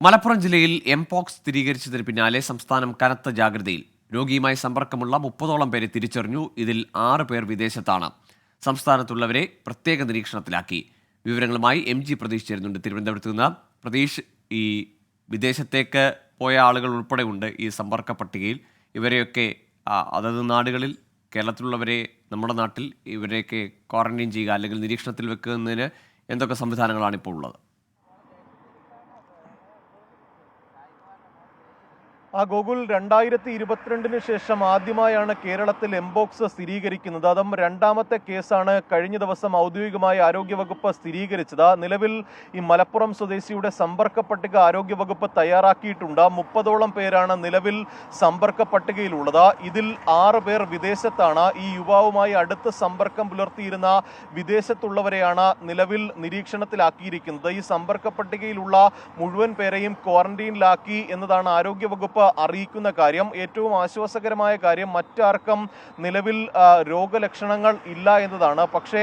മലപ്പുറം ജില്ലയിൽ എംപോക്സ് സ്ഥിരീകരിച്ചതിന് പിന്നാലെ സംസ്ഥാനം കനത്ത ജാഗ്രതയിൽ. രോഗിയുമായി സമ്പർക്കമുള്ള മുപ്പതോളം പേരെ തിരിച്ചറിഞ്ഞു. ഇതിൽ ആറ് പേർ വിദേശത്താണ്. സംസ്ഥാനത്തുള്ളവരെ പ്രത്യേക നിരീക്ഷണത്തിലാക്കി. വിവരങ്ങളുമായി എം ജി പ്രതീഷ് ചേരുന്നുണ്ട്. തിരുവനന്തപുരത്ത് നിന്ന് പ്രതീഷ് ഈ വിദേശത്തേക്ക് പോയ ആളുകൾ ഉൾപ്പെടെ ഉണ്ട് ഈ സമ്പർക്ക പട്ടികയിൽ. ഇവരെയൊക്കെ അതത് നാടുകളിൽ കേരളത്തിലുള്ളവരെ നമ്മുടെ നാട്ടിൽ ഇവരെയൊക്കെ ക്വാറന്റൈൻ ചെയ്യുക അല്ലെങ്കിൽ നിരീക്ഷണത്തിൽ വെക്കുന്നതിന് എന്തൊക്കെ സംവിധാനങ്ങളാണ് ഇപ്പോൾ ഉള്ളത്? ആ ഗോകുൽ രണ്ടായിരത്തി ഇരുപത്തിരണ്ടിന് ശേഷം ആദ്യമായാണ് കേരളത്തിൽ എംബോക്സ് സ്ഥിരീകരിക്കുന്നത്. അതും രണ്ടാമത്തെ കേസാണ് കഴിഞ്ഞ ദിവസം ഔദ്യോഗികമായി ആരോഗ്യവകുപ്പ് സ്ഥിരീകരിച്ചത്. നിലവിൽ ഈ മലപ്പുറം സ്വദേശിയുടെ സമ്പർക്ക പട്ടിക ആരോഗ്യവകുപ്പ് തയ്യാറാക്കിയിട്ടുണ്ട്. മുപ്പതോളം പേരാണ് നിലവിൽ സമ്പർക്ക പട്ടികയിലുള്ളത്. ഇതിൽ ആറ് പേർ വിദേശത്താണ്. ഈ യുവാവുമായി അടുത്ത് സമ്പർക്കം പുലർത്തിയിരുന്ന വിദേശത്തുള്ളവരെയാണ് നിലവിൽ നിരീക്ഷണത്തിലാക്കിയിരിക്കുന്നത്. ഈ സമ്പർക്ക പട്ടികയിലുള്ള മുഴുവൻ പേരെയും ക്വാറന്റൈനിലാക്കി എന്നതാണ് ആരോഗ്യവകുപ്പ് അറിയിക്കുന്ന കാര്യം ഏറ്റവും ആശ്വാസകരമായ കാര്യം മറ്റാർക്കും നിലവിൽ രോഗലക്ഷണങ്ങൾ ഇല്ല എന്നതാണ്. പക്ഷേ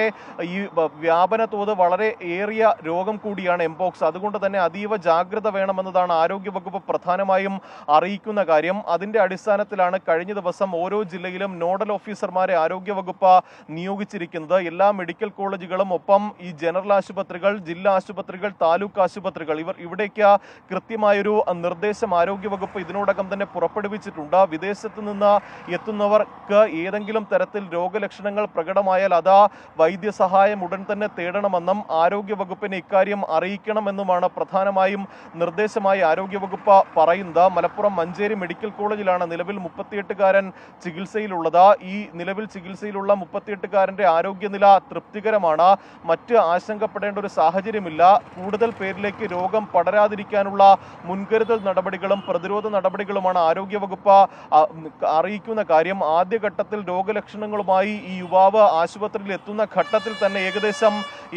ഈ വ്യാപന തോത് വളരെ ഏറിയ രോഗം കൂടിയാണ് എംപോക്സ് അതുകൊണ്ട് തന്നെ അതീവ ജാഗ്രത വേണമെന്നതാണ് ആരോഗ്യവകുപ്പ് പ്രധാനമായും അറിയിക്കുന്ന കാര്യം. അതിന്റെ അടിസ്ഥാനത്തിലാണ് കഴിഞ്ഞ ദിവസം ഓരോ ജില്ലയിലും നോഡൽ ഓഫീസർമാരെ ആരോഗ്യവകുപ്പ് നിയോഗിച്ചിരിക്കുന്നത്. എല്ലാ മെഡിക്കൽ കോളേജുകളും ഒപ്പം ഈ ജനറൽ ആശുപത്രികൾ ജില്ലാ ആശുപത്രികൾ താലൂക്ക് ആശുപത്രികൾ ഇവർ ഇവിടേക്ക് കൃത്യമായൊരു നിർദ്ദേശം ആരോഗ്യവകുപ്പ് ഇതിനോടകം തന്നെ പുറപ്പെടുവിച്ചിട്ടുണ്ട്. വിദേശത്ത് നിന്ന് എത്തുന്നവർക്ക് ഏതെങ്കിലും തരത്തിൽ രോഗലക്ഷണങ്ങൾ പ്രകടമായാൽ അതാ വൈദ്യസഹായം ഉടൻ തന്നെ തേടണമെന്നും ആരോഗ്യവകുപ്പിനെ ഇക്കാര്യം അറിയിക്കണമെന്നുമാണ് പ്രധാനമായും നിർദ്ദേശമായി ആരോഗ്യവകുപ്പ് പറയുന്നത്. മലപ്പുറം മഞ്ചേരി മെഡിക്കൽ കോളേജിലാണ് നിലവിൽ മുപ്പത്തിയെട്ടുകാരൻ ചികിത്സയിലുള്ളത്. ഈ നിലവിൽ ചികിത്സയിലുള്ള മുപ്പത്തിയെട്ടുകാരന്റെ ആരോഗ്യനില തൃപ്തികരമാണ്. മറ്റ് ആശങ്കപ്പെടേണ്ട ഒരു സാഹചര്യമില്ല. കൂടുതൽ പേരിലേക്ക് രോഗം പടരാതിരിക്കാനുള്ള മുൻകരുതൽ നടപടികളും പ്രതിരോധ നടപടികളുമാണ് ആരോഗ്യവകുപ്പ് അറിയിക്കുന്ന കാര്യം. ആദ്യഘട്ടത്തിൽ രോഗലക്ഷണങ്ങളുമായി ഈ യുവാവ് ആശുപത്രിയിൽ എത്തുന്ന ഘട്ടത്തിൽ തന്നെ ഏകദേശം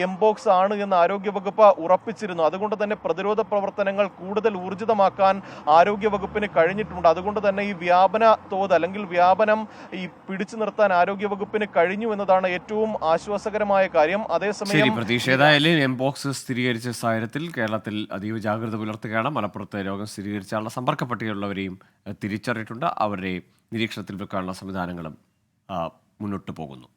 എംബോക്സ് ആണ് എന്ന് ആരോഗ്യവകുപ്പ് ഉറപ്പിച്ചിരുന്നു. അതുകൊണ്ട് തന്നെ പ്രതിരോധ പ്രവർത്തനങ്ങൾ കൂടുതൽ ഊർജിതമാക്കാൻ ആരോഗ്യവകുപ്പിന് കഴിഞ്ഞിട്ടുണ്ട്. അതുകൊണ്ട് തന്നെ ഈ വ്യാപന തോത് അല്ലെങ്കിൽ വ്യാപനം ഈ പിടിച്ചു നിർത്താൻ ആരോഗ്യവകുപ്പിന് കഴിഞ്ഞു എന്നതാണ് ഏറ്റവും ആശ്വാസകരമായ കാര്യം. അതേസമയം പ്രതീക്ഷ. ഏതായാലും എംപോക്സ് സ്ഥിരീകരിച്ച സാഹചര്യത്തിൽ കേരളത്തിൽ അതീവ ജാഗ്രത പുലർത്തുകയാണ്. മലപ്പുറത്ത് രോഗം സ്ഥിരീകരിച്ചാലുള്ള സമ്പർക്ക പട്ടികയുള്ളവരെയും തിരിച്ചറിയിട്ടുണ്ട് അവരെ നിരീക്ഷണത്തിൽ വെക്കാനുള്ള സംവിധാനങ്ങളും മുന്നോട്ട് പോകുന്നു.